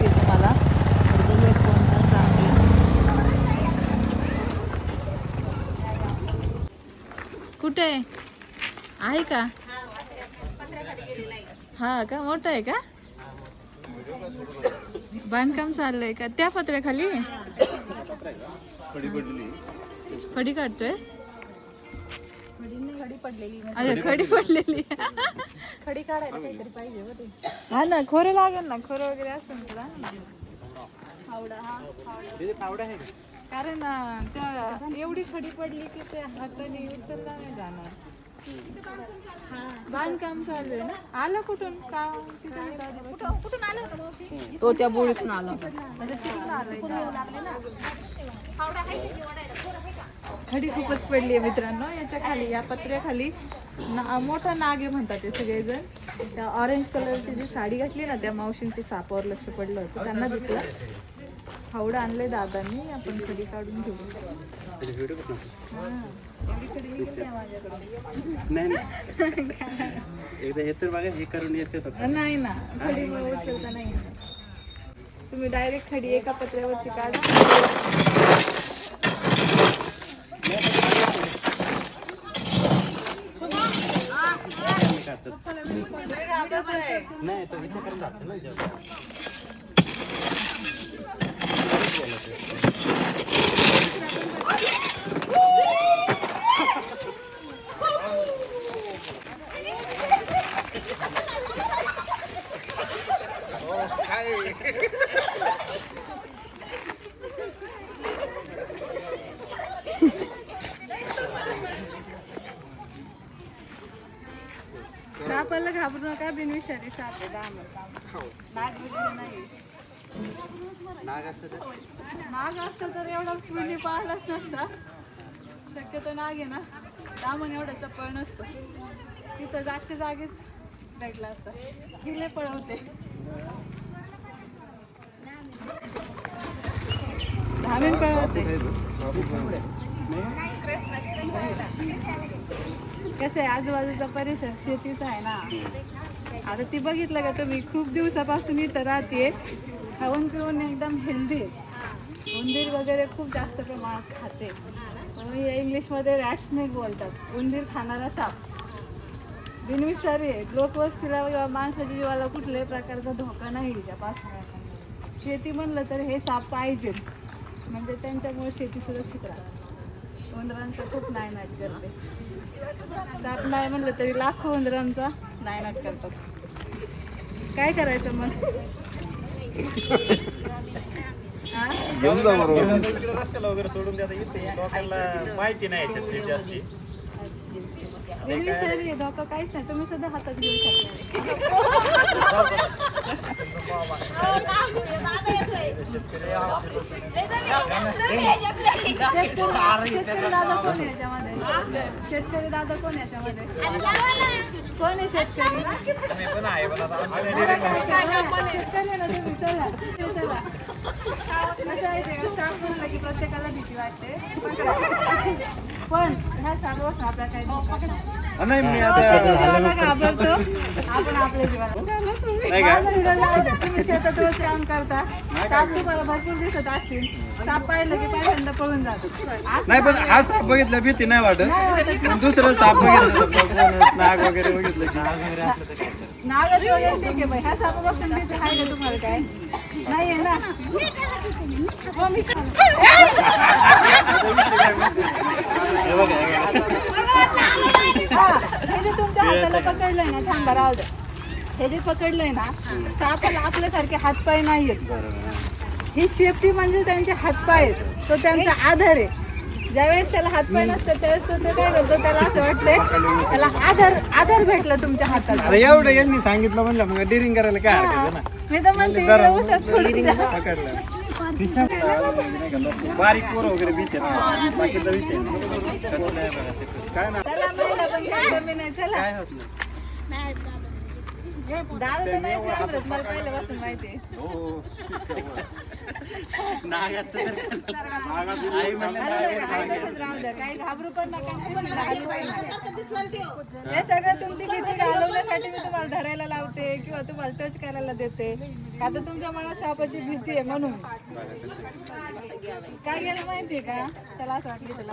तुम्हाला. कुठे? आहे का? हा का? मोठ आहे का? बांधकाम चाललंय का? त्या पत्र्याखाली? फडी काढतोय? खडी पडलेली अच्छा खडी पडलेली. खडी काढायला काहीतरी पाहिजे होते हा ना खोरं लागेल ना खोरं वगैरे असेल तुला फावडा हा कारण अं, त्या एवढी खडी पडली की ते हाताने उचलला नाही जाणार. बांधकाम चालू आहे ना? आलं कुठून? का तिथं आलं? कुठून आलं होतं मावशी? तो त्या बोळीतून आला म्हणजे तिथून का? लागले ना. फावडा आहे ओढायला खडी खूपच पडली आहे मित्रांनो. याच्या खाली या पत्र्याखाली ना मोठा नाग आहे म्हणतात ते सगळेजण. त्या ऑरेंज कलरची जी साडी घातली ना त्या मावशींच्या सापावर लक्ष पडलं होतं. त्यांना दिसलं. फावडं आणलंय दादांनी. आपण खडी काढून घेऊ. हा. नाही ना खडी उचलता नाही तुम्ही डायरेक्ट खडी एका पत्र्यावरची काढा. नाही तो विचार करून जातो ना जेव्हा. सापाला घाबरू नका बिनविषारी साप आहे दाम नाग वगैरे नाही. नाग असतं. नाग असतं तर एवढा स्पीडने पाळलाच नसता. शक्यतो नाग आहे ना. दामन एवढा चपळ नसतो. तिथं जागच्या जागीच भेटला असता. हिले पळवते धामीन पळवते कसं आहे आजूबाजूचा परिसर शेतीचा आहे ना. आता ती बघितलं का तुम्ही? खूप दिवसापासून इथं राहते खाऊन पिऊन एकदम हेल्दी उंदीर वगैरे खूप जास्त प्रमाणात खाते. म्हणून या इंग्लिशमध्ये रॅट्सनेक बोलतात. उंदीर खाणारा साप. बिनविषारी आहे. लोकवस्तीला किंवा माणसाच्या जीवाला कुठल्याही प्रकारचा धोका नाही त्यापासून शेती म्हणलं तर हे साप पाहिजे. म्हणजे त्यांच्यामुळे शेती सुरक्षित राहते. उंदरांचं खूप नायनाट करते साप नाही म्हणलं तरी लाखो उंदरांचा नायनाट करतात. काय करायचं मग? हा? तिकडे रस्त्याला वगैरे सोडून द्या इथे लोकांना माहिती नाही याच्यातली जास्ती बिनविषारी आहे, धोका काहीच नाही. तुम्ही सुद्धा हातात घेऊ शकता. शेतकरी दादा कोण आहे याच्यामध्ये शेतकरी दादा कोण आहे याच्यामध्ये कोण आहे शेतकरी शेतकरी आहे ना तुम्ही, चला. चला. कसं आहे ते, साप म्हणलं की प्रत्येकाला भीती वाटते पण ह्या सर्व आपल्याला काही नाही. मी तो त्याच्या जीवाला घाबरतो. आपण आपल्या जीवाला चला तुम्ही. माझा व्हिडिओ लावता. तुम्ही शेतात रोज काम करता. साप तुम्हाला भरपूर दिसत असतील. साप पाहिलं की पहिल्यांदा पळून जातो. नाही पण हा साप बघितला भीती नाही वाटत. दुसरं साप बघितलं बघून नाग वगैरे बघितलं की नागाची वगैरे ठीक आहे ह्या सापापासून भीती आहे का तुम्हाला काय? नाही आहे ना हो, मी हे बघा हे बघा. हा, हे जे तुमच्या हाताला पकडलंय ना थांबा राहू द्या हे जे पकडलंय ना सापाला आपल्यासारखे हातपाय नाहीयेत ही शेपटी म्हणजे त्यांचे हातपाय आहेत. तो त्यांचा आधार आहे. ज्यावेळेस त्याला हातपाय नसतात त्यावेळेस तो ते काय करतो? त्याला असं वाटतंय त्याला आधार आधार भेटला तुमच्या हाताला अरे एवढं यांनी सांगितलं म्हणलं मग डिरिंग करायला काय हरकत आहे ना? मी तर म्हणते इकडे उसात सोडून द्या. पकडलं. बारीक पोरं वगैरे भीती आहेत. बाकीचा विषय नाही. कसलं आहे बघा ते. काय ना? चला महिला पण काही कमी नाही चला. काय होत नाही. दादा तर नाही घाबरत मला पहिल्यापासून माहिती आहे. हो नाग असतं तर आई म्हणलं नाग आहे, नाग आहे. तसंच राहू द्या काही घाबरू पण नका. आणि कोणी घाबरू पण नका. हे सगळं तुमची भीती घालवण्यासाठी मी तुम्हाला धरायला लावते किंवा तुम्हाला टच करायला देते. आता तुमच्या मनात सापाची भीती आहे म्हणून. काय गेलं माहितीये का? त्याला असं वाटलं त्याला